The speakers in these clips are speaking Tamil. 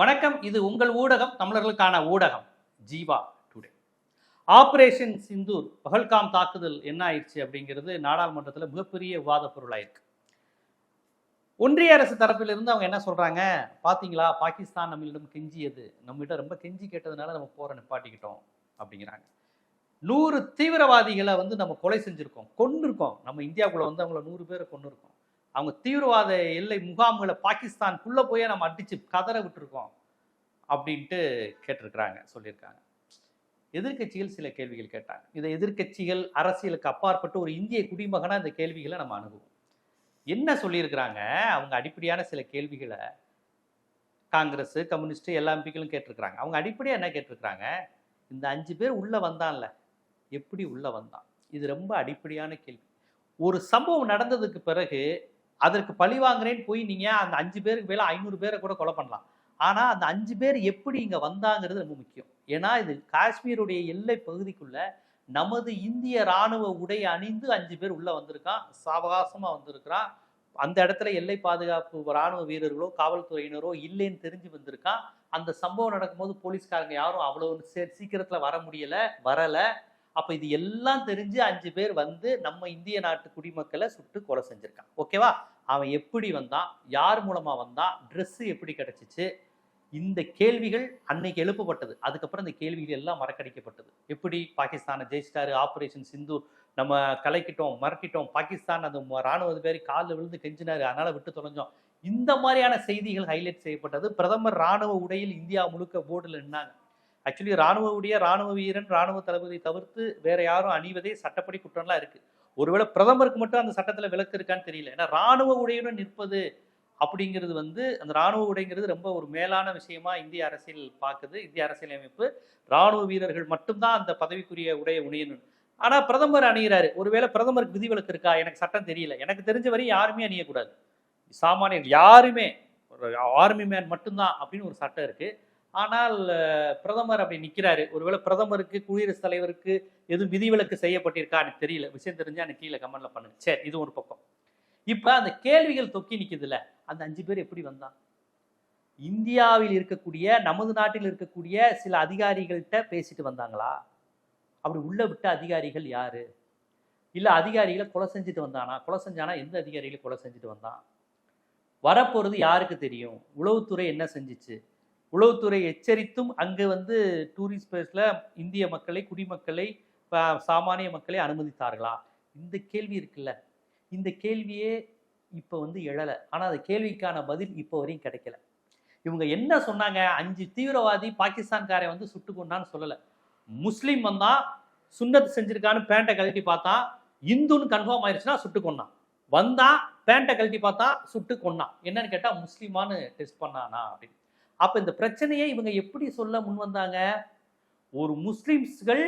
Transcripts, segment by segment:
வணக்கம். இது உங்கள் ஊடகம் தமிழர்களுக்கான ஊடகம். ஜீவா டுடே. ஆப்ரேஷன் சிந்தூர் பகல்காம் தாக்குதல் என்ன ஆயிடுச்சு அப்படிங்கிறது நாடாளுமன்றத்தில் மிகப்பெரிய விவாத பொருளாயிருக்கு. ஒன்றிய அரசு தரப்பிலிருந்து அவங்க என்ன சொல்றாங்க? பாத்தீங்களா? பாகிஸ்தான் நம்மளிடம் கெஞ்சியது. நம்மகிட்ட ரொம்ப கெஞ்சி கேட்டதுனால நம்ம போற நிப்பாட்டிக்கிட்டோம் அப்படிங்கிறாங்க. நூறு தீவிரவாதிகளை வந்து நம்ம கொலை செஞ்சிருக்கோம். கொண்டிருக்கோம் நம்ம இந்தியாவுக்குள்ள வந்து அவங்கள நூறு பேரை கொண்டு இருக்கோம் அவங்க தீவிரவாத எல்லை முகாம்களை பாகிஸ்தான்குள்ளே போயே நம்ம அடித்து கதற விட்டுருக்கோம் அப்படின்ட்டு கேட்டிருக்கிறாங்க சொல்லியிருக்காங்க. எதிர்க்கட்சிகள் சில கேள்விகள் கேட்டாங்க. இதை எதிர்க்கட்சிகள் அரசியலுக்கு அப்பாற்பட்டு ஒரு இந்திய குடிமகனாக இந்த கேள்விகளை நம்ம அணுகுவோம். என்ன சொல்லியிருக்கிறாங்க? அவங்க அடிப்படையான சில கேள்விகளை காங்கிரஸ் கம்யூனிஸ்ட் எல்லா எம்பிக்களும் கேட்டிருக்கிறாங்க. அவங்க அடிப்படையாக என்ன கேட்டிருக்கிறாங்க? இந்த அஞ்சு பேர் உள்ளே வந்தான்ல. எப்படி உள்ள வந்தான்? இது ரொம்ப அடிப்படையான கேள்வி. ஒரு சம்பவம் நடந்ததுக்கு பிறகு அதற்கு பழி வாங்குறேன்னு போய் நீங்கள் அந்த அஞ்சு பேருக்கு மேல ஐநூறு பேரை கூட கொலை பண்ணலாம். ஆனால் அந்த அஞ்சு பேர் எப்படி இங்கே வந்தாங்கிறது ரொம்ப முக்கியம். ஏன்னா இது காஷ்மீருடைய எல்லை பகுதிக்குள்ள நமது இந்திய ராணுவ உடை அணிந்து அஞ்சு பேர் உள்ளே வந்திருக்கான் சாவகாசமாக வந்திருக்கிறான் அந்த இடத்துல எல்லை பாதுகாப்பு ராணுவ வீரர்களோ காவல்துறையினரோ இல்லைன்னு தெரிஞ்சு வந்திருக்கான் அந்த சம்பவம் நடக்கும்போது போலீஸ்காரங்க யாரும் அவ்வளோ சீக்கிரத்தில் வர முடியலை வரலை. அப்போ இது எல்லாம் தெரிஞ்சு அஞ்சு பேர் வந்து நம்ம இந்திய நாட்டு குடிமக்களை சுட்டு கொலை செஞ்சுருக்கான் ஓகேவா? அவன் எப்படி வந்தான்? யார் மூலமாக வந்தான்? ட்ரெஸ்ஸு எப்படி கிடச்சிச்சு? இந்த கேள்விகள் அன்னைக்கு எழுப்பப்பட்டது. அதுக்கப்புறம் இந்த கேள்விகள் எல்லாம் மறக்கடிக்கப்பட்டது. எப்படி? பாகிஸ்தானை ஜெயிச்சிட்டாரு ஆப்ரேஷன் சிந்து நம்ம கலைக்கிட்டோம் மறக்கிட்டோம். பாகிஸ்தான் அந்த ம- ராணுவ அதிகாரி காலில் விழுந்து கெஞ்சினாரு. அதனால விட்டு தொலைஞ்சோம். இந்த மாதிரியான செய்திகள் ஹைலைட் செய்யப்பட்டது. பிரதமர் ராணுவ உடையில் இந்தியா முழுக்க போர்டில் நின்னாங்க. ஆக்சுவலி ராணுவ உடைய ராணுவ வீரன் ராணுவ தளபதி தவிர்த்து வேற யாரும் அணிவதே சட்டப்படி குற்றம்லாம் இருக்கு. ஒருவேளை பிரதமருக்கு மட்டும் அந்த சட்டத்துல விலக்கு இருக்கான்னு தெரியல. ஏன்னா ராணுவ உடையுடன் நிற்பது அப்படிங்கிறது வந்து அந்த ராணுவ உடைங்கிறது ரொம்ப ஒரு மேலான விஷயமா இந்திய அரசியல் பார்க்குது. இந்திய அரசியலமைப்பு ராணுவ வீரர்கள் மட்டும்தான் அந்த பதவிக்குரிய உடைய உணையணும். ஆனா பிரதமர் அணிகிறாரு ஒருவேளை பிரதமருக்கு விதிவிலக்கு இருக்கா? எனக்கு சட்டம் தெரியல. எனக்கு தெரிஞ்ச வரையும் யாருமே அணியக்கூடாது. சாமானியர் யாருமே ஒரு ஆர்மி மேன் மட்டும்தான் அப்படின்னு ஒரு சட்டம் இருக்குது ஆனால் பிரதமர் அப்படி நிற்கிறாரு ஒருவேளை பிரதமருக்கு குடியரசுத் தலைவருக்கு எதுவும் விதிவிலக்கு செய்யப்பட்டிருக்கா எனக்கு தெரியல. விஷயம் தெரிஞ்சா எனக்கு கீழே கமெண்ட்ல பண்ணுங்க. சரி இது ஒரு பக்கம். இப்போ அந்த கேள்விகள் தொக்கி நிக்குதுல்ல. அந்த அஞ்சு பேர் எப்படி வந்தான்? இந்தியாவில் இருக்கக்கூடிய நமது நாட்டில் இருக்கக்கூடிய சில அதிகாரிகள்கிட்ட பேசிட்டு வந்தாங்களா? அப்படி உள்ள விட்ட அதிகாரிகள் யாரு? இல்லை அதிகாரிகளை கொலை செஞ்சுட்டு வந்தானா? கொலை செஞ்சானா? எந்த அதிகாரிகளை கொலை செஞ்சுட்டு வந்தான்? வரப்போகிறது யாருக்கு தெரியும்? உளவுத்துறை என்ன செஞ்சுச்சு? உளவுத்துறை எச்சரித்தும் அங்கு வந்து டூரிஸ்ட் பிளேஸில் இந்திய மக்களை குடிமக்களை சாமானிய மக்களை அனுமதித்தார்களா? இந்த கேள்வி இருக்குல்ல. இந்த கேள்வியே இப்போ வந்து எழலை. ஆனால் அந்த கேள்விக்கான பதில் இப்போ வரையும் கிடைக்கல. இவங்க என்ன சொன்னாங்க? அஞ்சு தீவிரவாதி பாகிஸ்தான்காரை வந்து சுட்டு கொண்டான்னு சொல்லலை. முஸ்லீம் வந்தான் சுண்ணத்து செஞ்சிருக்கான்னு பேண்ட்டை கழட்டி பார்த்தா இந்துன்னு கன்ஃபார்ம் ஆயிடுச்சுன்னா சுட்டு கொண்டான் வந்தா பேண்ட்டை கழட்டி பார்த்தா சுட்டு கொண்டான் என்னன்னு கேட்டால் முஸ்லீமான்னு டெஸ்ட் பண்ணானா அப்படின்னு. அப்போ இந்த பிரச்சனையை இவங்க எப்படி சொல்ல முன் வந்தாங்க? ஒரு முஸ்லிம்ஸ்கள்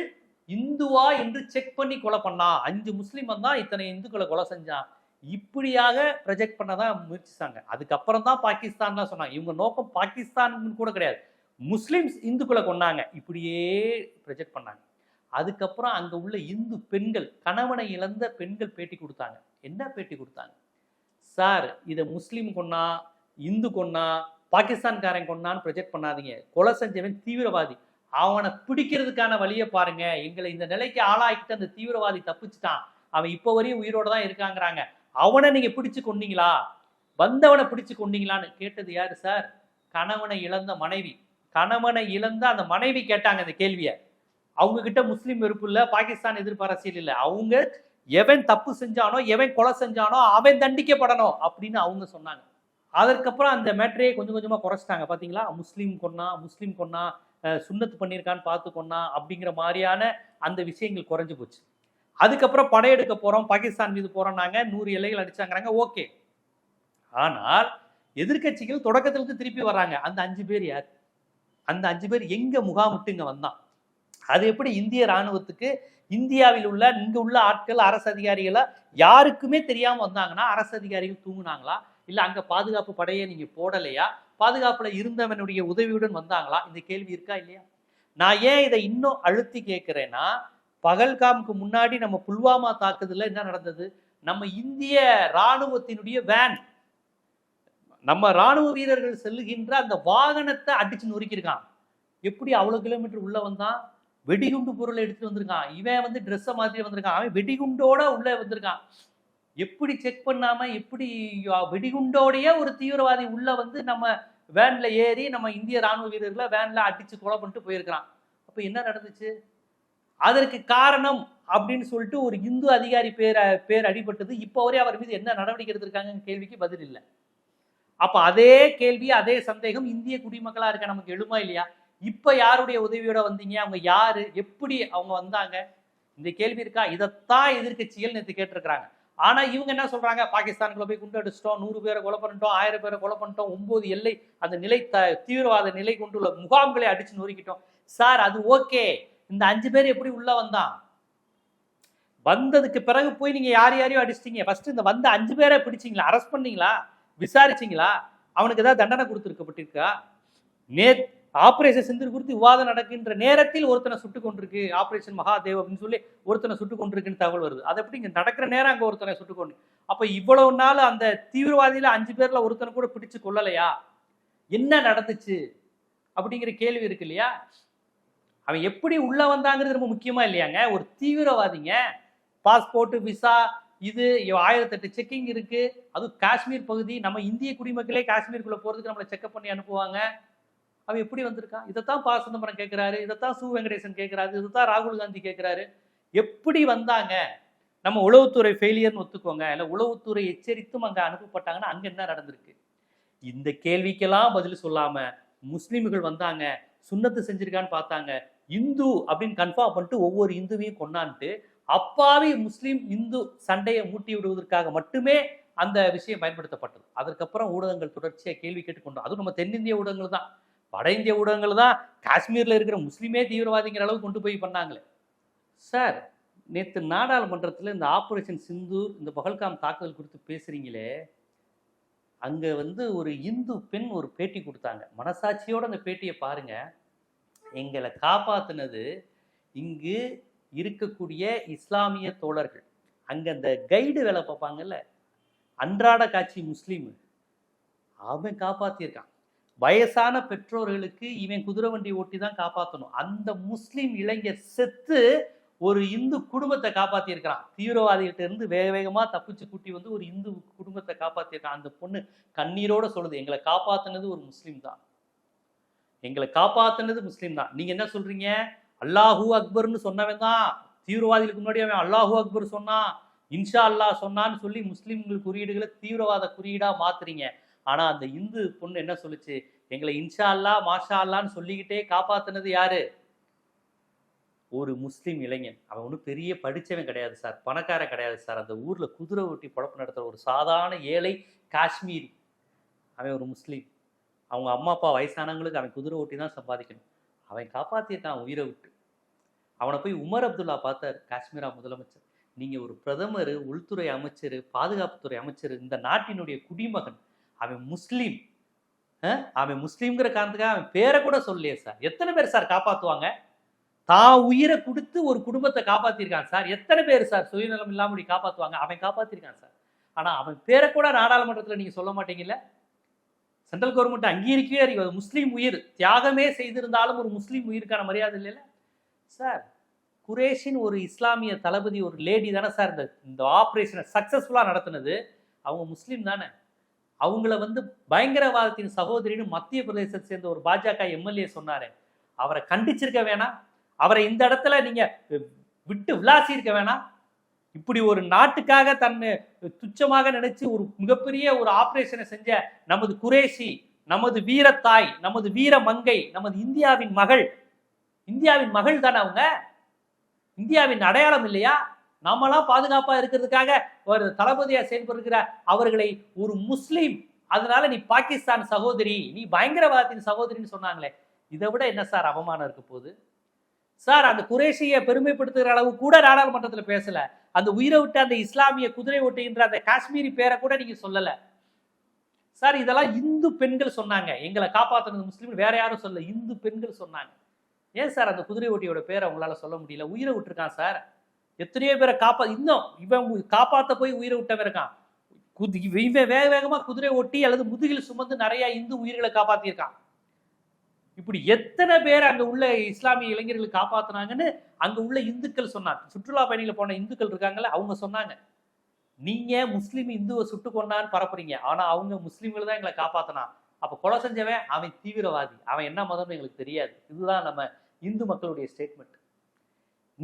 இந்துவா என்று செக் பண்ணி கொலை பண்ணா. அஞ்சு முஸ்லீம் வந்தா இத்தனை இந்துக்களை கொலை செஞ்சான் இப்படியாக ப்ரொஜெக்ட் பண்ணதான் முயற்சித்தாங்க அதுக்கப்புறம் தான் பாகிஸ்தான் சொன்னாங்க. இவங்க நோக்கம் பாகிஸ்தான் கூட கிடையாது. முஸ்லிம்ஸ் இந்துக்களை கொன்னாங்க. இப்படியே ப்ரொஜெக்ட் பண்ணாங்க. அதுக்கப்புறம் அங்கே உள்ள இந்து பெண்கள் கணவனை இழந்த பெண்கள் பேட்டி கொடுத்தாங்க. என்ன பேட்டி கொடுத்தாங்க? சார் இதை முஸ்லீம் கொன்னா இந்து கொன்னா பாகிஸ்தான்காரன் கொண்டான்னு ப்ரொஜெக்ட் பண்ணாதீங்க. கொலை செஞ்சவன் தீவிரவாதி. அவனை பிடிக்கிறதுக்கான வழியை பாருங்க. எங்களை இந்த நிலைக்கு ஆளாக்கிட்டு அந்த தீவிரவாதி தப்பிச்சுட்டான். அவன் இப்போ வரையும் உயிரோட தான் இருக்காங்கிறாங்க. அவனை நீங்க பிடிச்சு கொண்டீங்களா வந்தவனை பிடிச்சு கொண்டீங்களான்னு கேட்டது யாரு சார்? கணவனை இழந்த மனைவி. கணவனை இழந்த அந்த மனைவி கேட்டாங்க இந்த கேள்வியை. அவங்க கிட்ட முஸ்லீம் வெறுப்பு இல்லை பாகிஸ்தான் எதிர்ப்பு அரசியல் இல்லை. அவங்க எவன் தப்பு செஞ்சானோ எவன் கொலை செஞ்சானோ அவன் தண்டிக்கப்படணும் அப்படின்னு அவங்க சொன்னாங்க. அதற்கப்புறம் அந்த மேட்ரையே கொஞ்சம் கொஞ்சமாக குறைச்சிட்டாங்க. பார்த்தீங்களா முஸ்லீம் கொன்னா முஸ்லீம் கொன்னா சுண்ணத்து பண்ணியிருக்கான்னு பார்த்து கொன்னா அப்படிங்கிற மாதிரியான அந்த விஷயங்கள் குறைஞ்சு போச்சு. அதுக்கப்புறம் படையெடுக்க போகிறோம் பாகிஸ்தான் மீது போறோம்னாங்க நூறு எல்லைகள் அடிச்சாங்கிறாங்க ஓகே. ஆனால் எதிர்க்கட்சிகள் தொடக்கத்திலிருந்து திருப்பி வர்றாங்க. அந்த அஞ்சு பேர் யார்? அந்த அஞ்சு பேர் எங்கே முகாமிட்டு இங்கே வந்தான்? அது எப்படி இந்திய ராணுவத்துக்கு இந்தியாவில் உள்ள இங்கே உள்ள ஆட்கள் அரசு அதிகாரிகளை யாருக்குமே தெரியாமல் வந்தாங்கன்னா அரசு அதிகாரிகள் தூங்குனாங்களா? இல்லை அங்க பாதுகாப்பு படையை நீங்க போடலையா? பாதுகாப்புல இருந்தவனுடைய உதவியுடன் வந்தாங்களா? இந்த கேள்வி இருக்கா இல்லையா? நான் ஏன் இதை இன்னும் அழுத்தி கேட்குறேன்னா பகல்காமுக்கு முன்னாடி நம்ம புல்வாமா தாக்குதலில் என்ன நடந்தது? நம்ம இந்திய ராணுவத்தினுடைய வேன் நம்ம ராணுவ வீரர்கள் செல்லுகின்ற அந்த வாகனத்தை அடிச்சு நொறுக்கியிருக்கான். எப்படி அவ்வளோ கிலோமீட்டர் உள்ள வந்தான்? வெடிகுண்டு பொருளை எடுத்துட்டு வந்திருக்கான். இவன் வந்து ட்ரெஸ்ஸை மாற்றி வந்திருக்கான். அவன் வெடிகுண்டோட உள்ளே வந்திருக்கான். எப்படி செக் பண்ணாம எப்படி வெடிகுண்டோடைய ஒரு தீவிரவாதி உள்ள வந்து நம்ம வேன்ல ஏறி நம்ம இந்திய ராணுவ வீரர்களை வேன்ல அடிச்சு கொலை பண்ணிட்டு போயிருக்கிறான். அப்ப என்ன நடந்துச்சு? அதற்கு காரணம் அப்படின்னு சொல்லிட்டு ஒரு இந்து அதிகாரி பேர் பேர் அடிபட்டது. இப்போ வரை அவர் மீது என்ன நடவடிக்கை எடுத்திருக்காங்கன்னு கேள்விக்கு பதில் இல்லை. அப்ப அதே கேள்வி அதே சந்தேகம் இந்திய குடிமக்களா இருக்க நமக்கு எழுமா இல்லையா? இப்ப யாருடைய உதவியோட வந்தீங்க? அவங்க யாரு? எப்படி அவங்க வந்தாங்க? இந்த கேள்வி இருக்கா? இதைத்தான் எதிர்க்கட்சிகள் நேற்று கேட்டிருக்கிறாங்க. ஆனா இவங்க என்ன சொல்றாங்க? பாகிஸ்தானுக்குள்ள போய் குண்டு அடிச்சிட்டோம் நூறு பேரை கொலை பண்ணிட்டோம் ஆயிரம் பேரை கொலை பண்ணிட்டோம் ஒன்பது எல்லை அந்த நிலை த தீவிரவாத நிலை கொண்டுள்ள முகாம்களை அடிச்சு நொறுக்கிட்டோம். சார் அது ஓகே. இந்த அஞ்சு பேர் எப்படி உள்ள வந்தான்? வந்ததுக்கு பிறகு போய் நீங்க யார் யாரையும் அடிச்சிட்டீங்க? ஃபர்ஸ்ட் இந்த வந்த அஞ்சு பேரை பிடிச்சிங்களா? அரெஸ்ட் பண்ணீங்களா? விசாரிச்சீங்களா? அவனுக்கு ஏதாவது தண்டனை கொடுத்துருக்கப்பட்டிருக்கா? நே ஆபரேஷன் சிந்தூர் குறித்து விவாதம் நடக்கின்ற நேரத்தில் ஒருத்தனை சுட்டு கொண்டிருக்கு. ஆபரேஷன் மகாதேவ் அப்படின்னு சொல்லி ஒருத்தனை சுட்டு கொண்டிருக்குன்னு தகவல் வருது. அது எப்படி இங்கே நடக்கிற நேரம் அங்கே ஒருத்தனை சுட்டு கொண்டு அப்போ இவ்வளவு நாள் அந்த தீவிரவாதியில் அஞ்சு பேரில் ஒருத்தனை கூட பிடிச்சு கொள்ளலையா என்ன நடந்துச்சு? அப்படிங்கிற கேள்வி இருக்கு இல்லையா? அவன் எப்படி உள்ளே வந்தாங்கிறது ரொம்ப முக்கியமாக இல்லையாங்க? ஒரு தீவிரவாதிங்க. பாஸ்போர்ட் விசா இது ஆயிரத்தெட்டு செக்கிங் இருக்குது அதுவும் காஷ்மீர் பகுதி. நம்ம இந்திய குடிமக்களே காஷ்மீருக்குள்ளே போகிறதுக்கு நம்மளை செக்அப் பண்ணி அனுப்புவாங்க. அவன் எப்படி வந்திருக்கான்? இதைத்தான் பா சிதம்பரம் கேட்குறாரு இதைத்தான் சு வெங்கடேசன் கேட்குறாரு இதைத்தான் ராகுல் காந்தி கேட்குறாரு எப்படி வந்தாங்க? நம்ம உளவுத்துறை ஃபெயிலியர்னு ஒத்துக்கோங்க. இல்லை உளவுத்துறை எச்சரித்தும் அங்கே அனுப்பப்பட்டாங்கன்னா அங்கே என்ன நடந்திருக்கு? இந்த கேள்விக்கெல்லாம் பதில் சொல்லாமல் முஸ்லீம்கள் வந்தாங்க சுண்ணத்து செஞ்சிருக்கான்னு பார்த்தாங்க. இந்து அப்படின்னு கன்ஃபார்ம் பண்ணிட்டு ஒவ்வொரு இந்துவையும் கொண்டான்ட்டு அப்பாவி முஸ்லீம் இந்து சண்டையை மூட்டி விடுவதற்காக மட்டுமே அந்த விஷயம் பயன்படுத்தப்பட்டது. அதற்கப்புறம் ஊடகங்கள் தொடர்ச்சியாக கேள்வி கேட்டுக்கொண்டோம். அதுவும் நம்ம தென்னிந்திய ஊடகங்கள் தான். வட இந்திய ஊடகங்கள் தான் காஷ்மீரில் இருக்கிற முஸ்லீமே தீவிரவாதிங்கிற அளவுக்கு கொண்டு போய் பண்ணாங்களே. சார் நேற்று நாடாளுமன்றத்தில் இந்த ஆப்ரேஷன் சிந்தூர் இந்த பகல்காம் தாக்குதல் குறித்து பேசுகிறீங்களே அங்கே வந்து ஒரு இந்து பெண் ஒரு பேட்டி கொடுத்தாங்க. மனசாட்சியோட அந்த பேட்டியை பாருங்கள் எங்களை காப்பாற்றினது இங்கு இருக்கக்கூடிய இஸ்லாமிய தோழர்கள். அங்கே அந்த கைடு வேலை பார்ப்பாங்கல்ல அன்றாட காட்சி முஸ்லீம் அவன் காப்பாற்றியிருக்கான் வயசான பெற்றோர்களுக்கு இவன் குதிரை வண்டி ஓட்டி தான் காப்பாற்றணும் அந்த முஸ்லீம் இளைஞர் செத்து ஒரு இந்து குடும்பத்தை காப்பாற்றியிருக்கிறான் தீவிரவாதிகிட்ட இருந்து வேக வேகமாக தப்பிச்சு கூட்டி வந்து ஒரு இந்து குடும்பத்தை காப்பாற்றியிருக்கான் அந்த பொண்ணு கண்ணீரோட சொல்லுது எங்களை காப்பாற்றினது ஒரு முஸ்லீம் தான். எங்களை காப்பாற்றினது முஸ்லீம் தான். நீங்கள் என்ன சொல்கிறீங்க அல்லாஹூ அக்பர்னு சொன்னவன் தான். தீவிரவாதிகளுக்கு முன்னாடி அவன் அல்லாஹூ அக்பர் சொன்னான். இன்ஷா அல்லாஹ் சொன்னான்னு சொல்லி முஸ்லீம்கள் குறியீடுகளை தீவிரவாத குறியீடாக மாத்துறீங்க. ஆனா அந்த இந்து பொண்ணு என்ன சொல்லுச்சு? எங்களை இன்ஷா அல்லா மாஷா அல்லான்னு சொல்லிக்கிட்டே காப்பாத்துனது யாரு? ஒரு முஸ்லீம் இளைஞன். அவன் ஒன்றும் பெரிய படிச்சவன் கிடையாது சார். பணக்காரன் கிடையாது சார். அந்த ஊர்ல குதிரை ஓட்டி பழப்பு நடத்துகிற ஒரு சாதாரண ஏழை காஷ்மீரி. அவன் ஒரு முஸ்லீம். அவங்க அம்மா அப்பா வயசானவங்களுக்கு அவன் குதிரை ஓட்டி தான் சம்பாதிக்கணும். அவன் காப்பாற்றிட்டான் உயிரை விட்டு. அவனை போய் உமர் அப்துல்லா பார்த்தார் காஷ்மீரா முதலமைச்சர். நீங்க ஒரு பிரதமர் உள்துறை அமைச்சர் பாதுகாப்புத்துறை அமைச்சர் இந்த நாட்டினுடைய குடிமகன் அவன் முஸ்லீம். அவன் முஸ்லீம்ங்கிற காரணத்துக்காக அவன் பேரை கூட சொல்லலையே சார். எத்தனை பேர் சார் காப்பாற்றுவாங்க தான் உயிரை கொடுத்து ஒரு குடும்பத்தை காப்பாற்றிருக்கான் சார். எத்தனை பேர் சார் சுயநலம் இல்லாமல் இப்படி காப்பாற்றுவாங்க அவன் காப்பாற்றிருக்கான் சார். ஆனால் அவன் பேரை கூட நாடாளுமன்றத்தில் நீங்கள் சொல்ல மாட்டீங்கல்ல? சென்ட்ரல் கவர்மெண்ட் அங்கீகரிக்கவே அறிவு முஸ்லீம் உயிர். தியாகமே செய்திருந்தாலும் ஒரு முஸ்லீம் உயிருக்கான மரியாதை இல்லைல்ல? சார் குரேஷின் ஒரு இஸ்லாமிய தளபதி ஒரு லேடி தானே சார் இந்த இந்த ஆப்ரேஷனை சக்ஸஸ்ஃபுல்லாக நடத்துனது. அவங்க முஸ்லீம் தானே? அவங்கள வந்து பயங்கரவாதத்தின் சகோதரின்னு மத்திய பிரதேசத்தை சேர்ந்த ஒரு பாஜக எம்எல்ஏ சொன்னாரு. அவரை கண்டிச்சிருக்க வேணாம். அவரை இந்த இடத்துல நீங்க விட்டு விளாசி இருக்க வேணாம். இப்படி ஒரு நாட்டுக்காக தன்னை துச்சமாக நினைச்சு ஒரு மிகப்பெரிய ஒரு ஆபரேஷனை செஞ்ச நமது குரேஷி நமது வீரத்தாய் நமது வீர மங்கை நமது இந்தியாவின் மகள் இந்தியாவின் மகள் தானே அவங்க? இந்தியாவின் அடையாளம் இல்லையா? நம்மளாம் பாதுகாப்பா இருக்கிறதுக்காக ஒரு தளபதியா செயல்படுகிற அவர்களை ஒரு முஸ்லீம் அதனால நீ பாகிஸ்தான் சகோதரி நீ பயங்கரவாதத்தின் சகோதரின்னு சொன்னாங்களே இதை விட என்ன சார் அவமானம் இருக்க போகுது? சார் அந்த குரேஷியை பெருமைப்படுத்துகிற அளவு கூட நாடாளுமன்றத்தில் பேசல. அந்த உயிரை விட்டு அந்த இஸ்லாமிய குதிரை ஓட்டுகின்ற அந்த காஷ்மீரி பேரை கூட நீங்க சொல்லல. சார் இதெல்லாம் இந்து பெண்கள் சொன்னாங்க. எங்களை காப்பாற்றுனது முஸ்லீம் வேற யாரும் சொல்ல இந்து பெண்கள் சொன்னாங்க. ஏன் சார் அந்த குதிரை ஓட்டியோட பேரை உங்களால சொல்ல முடியல? உயிரை விட்டுருக்கான் சார். எத்தனையோ பேரை காப்பா இன்னும் இவன் காப்பாற்ற காப்பாத்த போய் உயிரை விட்டவன் இருக்கான். குதி இவன் வேக வேகமா குதிரை ஓட்டி அல்லது முதுகில் சுமந்து நிறைய இந்து உயிர்களை காப்பாற்றியிருக்கான் இப்படி எத்தனை பேர் அங்க உள்ள இஸ்லாமிய இளைஞர்களை காப்பாத்துனாங்கன்னு அங்க உள்ள இந்துக்கள் சொன்னாங்க. சுற்றுலா பயணிகள் போன இந்துக்கள் இருக்காங்கல்ல அவங்க சொன்னாங்க. நீங்க முஸ்லீம் இந்துவை சுட்டு கொண்டான்னு பரப்புறீங்க. ஆனா அவங்க முஸ்லீம்கள் தான் எங்களை காப்பாத்தினான். அப்ப கொலை செஞ்சவன் அவன் தீவிரவாதி. அவன் என்ன மதம்னு எங்களுக்கு தெரியாது. இதுதான் நம்ம இந்து மக்களுடைய ஸ்டேட்மெண்ட்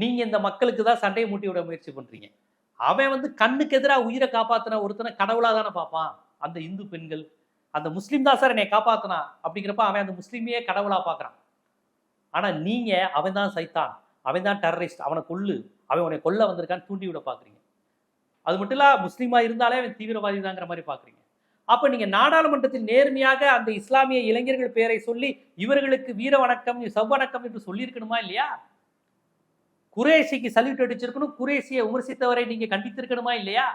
நீங்க இந்த மக்களுக்கு தான் சண்டையை மூட்டி விட முயற்சி பண்றீங்க. அவன் வந்து கண்ணுக்கு எதிராக உயிரை காப்பாற்றின ஒருத்தனை கடவுளாக தானே பார்ப்பான். அந்த இந்து பெண்கள் அந்த முஸ்லீம் தான் சார் என்னை காப்பாத்தினா அப்படிங்கிறப்ப அவன் அந்த முஸ்லீமையே கடவுளா பார்க்குறான். ஆனா நீங்க அவன் தான் சைத்தான் அவன் தான் டெரரிஸ்ட் அவனை கொல்லு அவன் உன்னை கொல்ல வந்திருக்கான்னு தூண்டி விட பாக்குறீங்க அது மட்டும் இல்ல முஸ்லீமா இருந்தாலே அவன் தீவிரவாதி தாங்கிற மாதிரி பாக்குறீங்க அப்ப நீங்க நாடாளுமன்றத்தில் நேர்மையாக அந்த இஸ்லாமிய இளைஞர்கள் பெயரை சொல்லி இவர்களுக்கு வீர வணக்கம் செவ்வணக்கம் என்று சொல்லியிருக்கணுமா இல்லையா? குரேஷிக்கு சல்யூட் அடிச்சிருக்கணும். குரேஷியை விமர்சித்தவரை நீங்கள் கண்டித்திருக்கணுமா இல்லையா?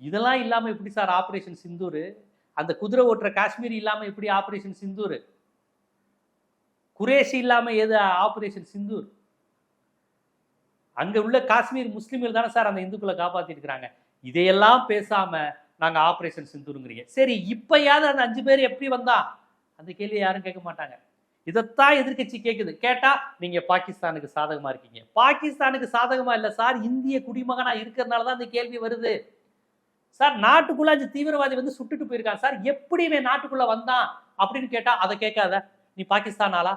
இதெல்லாம் இல்லாமல் எப்படி சார் ஆப்ரேஷன் சிந்தூர்? அந்த குதிரை ஓட்டுற காஷ்மீர் இல்லாமல் எப்படி ஆப்ரேஷன் சிந்தூர்? குரேஷி இல்லாமல் எது ஆப்ரேஷன் சிந்தூர்? அங்கே உள்ள காஷ்மீர் முஸ்லீம்கள் தானே சார் அந்த இந்துக்களை காப்பாற்றிருக்கிறாங்க இதையெல்லாம் பேசாம நாங்கள் ஆப்ரேஷன் சிந்தூருங்கிறீங்க. சரி இப்பயாவது அந்த அஞ்சு பேர் எப்படி வந்தா? அந்த கேள்வி யாரும் கேட்க மாட்டாங்க. இதைத்தான் எதிர்க்கட்சி கேட்குது கேட்டா நீங்க பாகிஸ்தானுக்கு சாதகமா இருக்கீங்க. பாகிஸ்தானுக்கு சாதகமா இல்ல சார். இந்திய குடிமகனா இருக்கிறதுனால தான் இந்த கேள்வி வருது. சார் நாட்டுக்குள்ள அஞ்சு தீவிரவாதி வந்து சுட்டுட்டு போயிருக்கான் சார் எப்படி இவன் நாட்டுக்குள்ள வந்தான் அப்படின்னு கேட்டா அதை கேட்காத. நீ பாகிஸ்தான் ஆளா?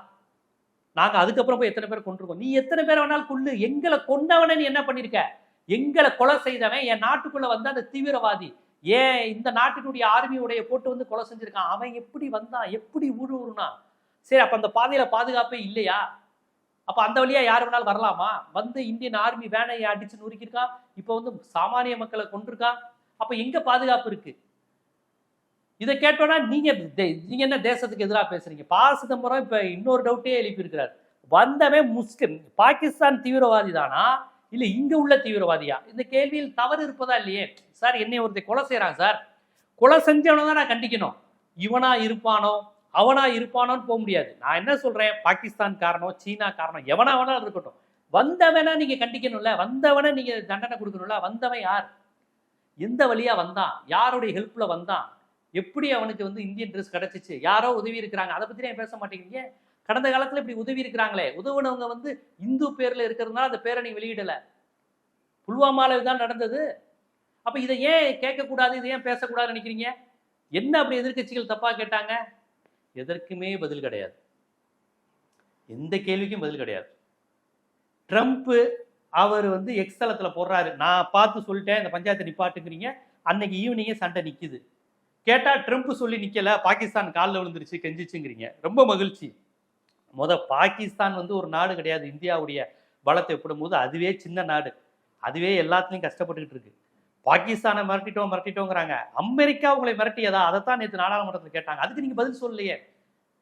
நாங்க அதுக்கப்புறம் போய் எத்தனை பேர் கொண்டிருக்கோம் நீ எத்தனை பேர் வேணாலும் கொள்ளு எங்களை கொண்டவனே நீ என்ன பண்ணிருக்க? எங்களை கொலை செய்தவன் என் நாட்டுக்குள்ள வந்து அந்த தீவிரவாதி. ஏன் இந்த நாட்டினுடைய ஆர்மியுடைய போட்டு வந்து கொலை செஞ்சிருக்கான்? அவன் எப்படி வந்தான்? எப்படி ஊடு சரி அப்ப அந்த பாதையில பாதுகாப்பே இல்லையா? அப்ப அந்த வழியா யார் வேணாலும் வரலாமா? வந்து இந்தியன் ஆர்மி வேனையை அடிச்சு நொறுக்கியிருக்கான் இப்போ வந்து சாமானிய மக்களை கொண்டிருக்கான் அப்ப எங்க பாதுகாப்பு இருக்கு? இதை கேட்டோன்னா நீங்க தே- நீங்க என்ன தேசத்துக்கு எதிராக பேசுறீங்க? பா சிதம்பரம் இப்ப இன்னொரு டவுட்டே எழுப்பியிருக்கிறார். வந்தவன் முஸ்லிம் பாகிஸ்தான் தீவிரவாதி தானா இல்ல இங்க உள்ள தீவிரவாதியா? இந்த கேள்வியில் தவறு இருப்பதா இல்லையே? சார் என்னை ஒருத்தர் கொலை செய்றான் சார். கொலை செஞ்சவனை தான் நான் கண்டிக்கணும். இவனா இருப்பானோ? அவனா இருப்பானோன்னு போக முடியாது. நான் என்ன சொல்றேன்? பாகிஸ்தான் காரணம் சீனா காரணம் எவனா வேணா இருக்கட்டும். வந்தவனை நீங்க கண்டிக்கணும்ல. வந்தவனை நீங்க தண்டனை கொடுக்கணும்ல. வந்தவன் யார்? எந்த வழியா வந்தான்? யாருடைய ஹெல்ப்ல வந்தான்? எப்படி அவனுக்கு வந்து இந்தியன் ட்ரெஸ் கிடைச்சிச்சு? யாரோ உதவி இருக்கிறாங்க. அதை பத்தி ஏன் பேச மாட்டேங்கிறீங்க? கடந்த காலத்துல இப்படி உதவி இருக்கிறாங்களே. உதவுனவங்க வந்து இந்து பேர்ல இருக்கிறதுனால அந்த பேரை நீ வெளியிடல. புல்வாமால இதுதான் நடந்தது. அப்ப இதை ஏன் கேட்கக்கூடாது? இதை ஏன் பேசக்கூடாதுன்னு நினைக்கிறீங்க? என்ன அப்படி எதிர்க்கட்சிகள் தப்பா கேட்டாங்க? எதற்குமே பதில் கிடையாது. எந்த கேள்விக்கும் பதில் கிடையாது. ட்ரம்ப்பு அவர் வந்து எக்ஸ்தலத்தில் போடுறாரு. நான் பார்த்து சொல்லிட்டேன் இந்த பஞ்சாயத்து நிப்பாட்டுங்கிறீங்க அன்னைக்கு ஈவினிங்கே சண்டை நிற்கிது கேட்டால் ட்ரம்ப் சொல்லி நிற்கல பாகிஸ்தான் காலில் விழுந்துருச்சு கெஞ்சிச்சுங்கிறீங்க. ரொம்ப மகிழ்ச்சி. முத பாகிஸ்தான் வந்து ஒரு நாடு கிடையாது. இந்தியாவுடைய பலத்தை ஒப்பிடும்போது அதுவே சின்ன நாடு. அதுவே எல்லாத்துலேயும் கஷ்டப்பட்டுக்கிட்டு இருக்கு. பாகிஸ்தானை மிரட்டிட்டோம் மிரட்டிட்டோங்கிறாங்க. அமெரிக்கா உங்களை மிரட்டியதா? அதைத்தான் நேற்று நாடாளுமன்றத்தில் கேட்டாங்க. அதுக்கு நீங்க பதில் சொல்லலையே.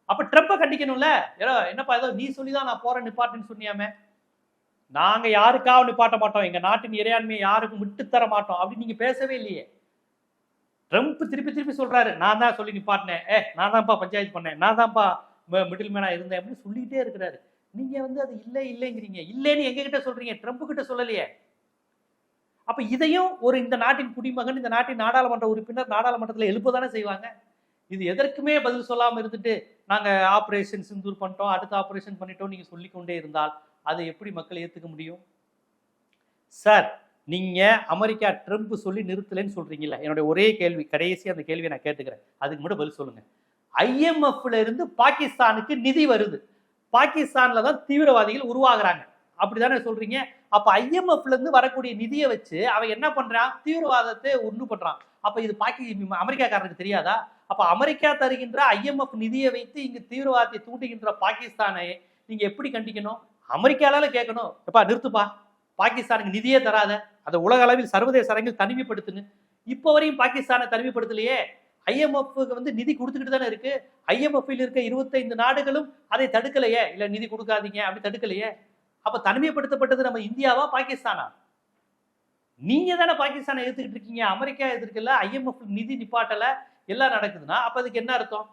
அப்ப ட்ரம்ப்பை கண்டிக்கணும்ல? ஏதோ என்னப்பா ஏதோ நீ சொல்லி தான் நான் போறேன் நிப்பாட்டுன்னு சொன்னியாமே. நாங்க யாருக்காவது நிப்பாட்ட மாட்டோம். எங்க நாட்டின் இறையாண்மையை யாருக்கும் விட்டு தர மாட்டோம். அப்படின்னு நீங்க பேசவே இல்லையே. ட்ரம்ப் திருப்பி திருப்பி சொல்றாரு. நான் தான் சொல்லி நிப்பாட்டினேன். ஏ நான் தான்ப்பா பஞ்சாயத்து பண்ணேன். நான் தான்ப்பா மிடில் மேனா இருந்தேன் அப்படின்னு சொல்லிக்கிட்டே இருக்கிறாரு. நீங்க வந்து அது இல்லை இல்லைங்கிறீங்க. இல்லைன்னு எங்ககிட்ட சொல்றீங்க. ட்ரம்ப் கிட்ட சொல்லலையே. அப்ப இதையும் ஒரு இந்த நாட்டின் குடிமகன் இந்த நாட்டின் நாடாளுமன்ற உறுப்பினர் நாடாளுமன்றத்தில் எழுப்பதானே செய்வாங்க? இது எதற்குமே பதில் சொல்லாமல் இருந்துட்டு நாங்கள் ஆப்ரேஷன் சிந்தூர் பண்ணிட்டோம் அடுத்த ஆப்ரேஷன் பண்ணிட்டோம் நீங்க சொல்லிக்கொண்டே இருந்தால் அதை எப்படி மக்கள் ஏற்றுக்க முடியும்? சார் நீங்க அமெரிக்கா ட்ரம்ப் சொல்லி நிறுத்தலைன்னு சொல்றீங்கல்ல என்னுடைய ஒரே கேள்வி கடைசி அந்த கேள்வியை நான் கேட்டுக்கிறேன். அதுக்கு மட்டும் பதில் சொல்லுங்க. ஐஎம்எஃப்ல இருந்து பாகிஸ்தானுக்கு நிதி வருது. பாகிஸ்தான்ல தான் தீவிரவாதிகள் உருவாகிறாங்க. அப்படிதானே சொல்றீங்க? அப்ப ஐஎம்எஃப்ல இருந்து வரக்கூடிய நிதியை வச்சு அவன் என்ன பண்றான்? தீவிரவாதத்தை உண்டு பண்றான். அப்ப இது பாக்கி அமெரிக்காக்காரனுக்கு தெரியாதா? அப்ப அமெரிக்கா தருகின்ற ஐஎம்எஃப் நிதியை வைத்து இங்கு தீவிரவாதத்தை தூண்டுகின்ற பாகிஸ்தானை நீங்க எப்படி கண்டிக்கணும்? அமெரிக்கால கேட்கணும். எப்பா நிறுத்துப்பா. பாகிஸ்தானுக்கு நிதியே தராத. அதை உலக அளவில் சர்வதேச அரங்கில் தனிமைப்படுத்துங்க இப்போ வரையும் பாகிஸ்தானை தனிமைப்படுத்தலையே. ஐஎம்எஃப்க்கு வந்து நிதி கொடுத்துக்கிட்டு தானே இருக்கு. ஐஎம்எஃப்ல இருக்க இருபத்தைந்து நாடுகளும் அதை தடுக்கலையே. இல்ல நிதி கொடுக்காதீங்க அப்படி தடுக்கலையே. அப்ப தனிமைப்படுத்தப்பட்டது நம்ம இந்தியாவா பாகிஸ்தானா? நீங்க தானே பாகிஸ்தானை எதிர்த்துக்கிட்டு இருக்கீங்க. அமெரிக்கா எதிர்க்கல ஐஎம்எஃப் நிதி நிப்பாட்டல எல்லாம் நடக்குதுன்னா அப்ப அதுக்கு என்ன அர்த்தம்?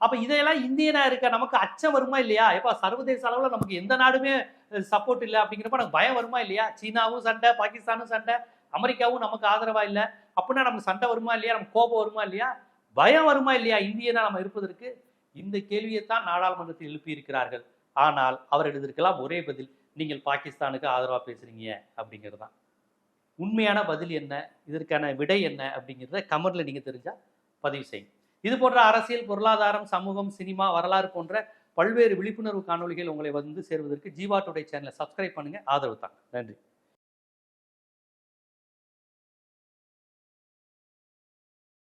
அப்ப இதையெல்லாம் இந்தியனா இருக்க நமக்கு அச்சம் வருமா இல்லையா? எப்ப சர்வதேச அளவுல நமக்கு எந்த நாடுமே சப்போர்ட் இல்லை அப்படிங்கிறப்ப நமக்கு பயம் வருமா இல்லையா? சீனாவும் சண்டை பாகிஸ்தானும் சண்டை அமெரிக்காவும் நமக்கு ஆதரவா இல்லை. அப்படின்னா நமக்கு சண்டை வருமா இல்லையா? நமக்கு கோபம் வருமா இல்லையா? பயம் வருமா இல்லையா? இந்தியனா நம்ம இருப்பதற்கு? இந்த கேள்வியை தான் நாடாளுமன்றத்தில் எழுப்பியிருக்கிறார்கள். ஆனால் அவர் எழுதியிருக்கலாம் ஒரே பதில் நீங்கள் பாகிஸ்தானுக்கு ஆதரவாக பேசுறீங்க அப்படிங்கிறது தான். உண்மையான பதில் என்ன இதற்கான விடை என்ன அப்படிங்கிறத கமரில் நீங்கள் தெரிஞ்சால் பதிவு செய்யுங்க. இது போன்ற அரசியல் பொருளாதாரம் சமூகம் சினிமா வரலாறு போன்ற பல்வேறு விழிப்புணர்வு காணொளிகள் உங்களை வந்து சேர்வதற்கு ஜீவா டுடே சேனலை சப்ஸ்கிரைப் பண்ணுங்கள் ஆதரவு தாங்க. நன்றி.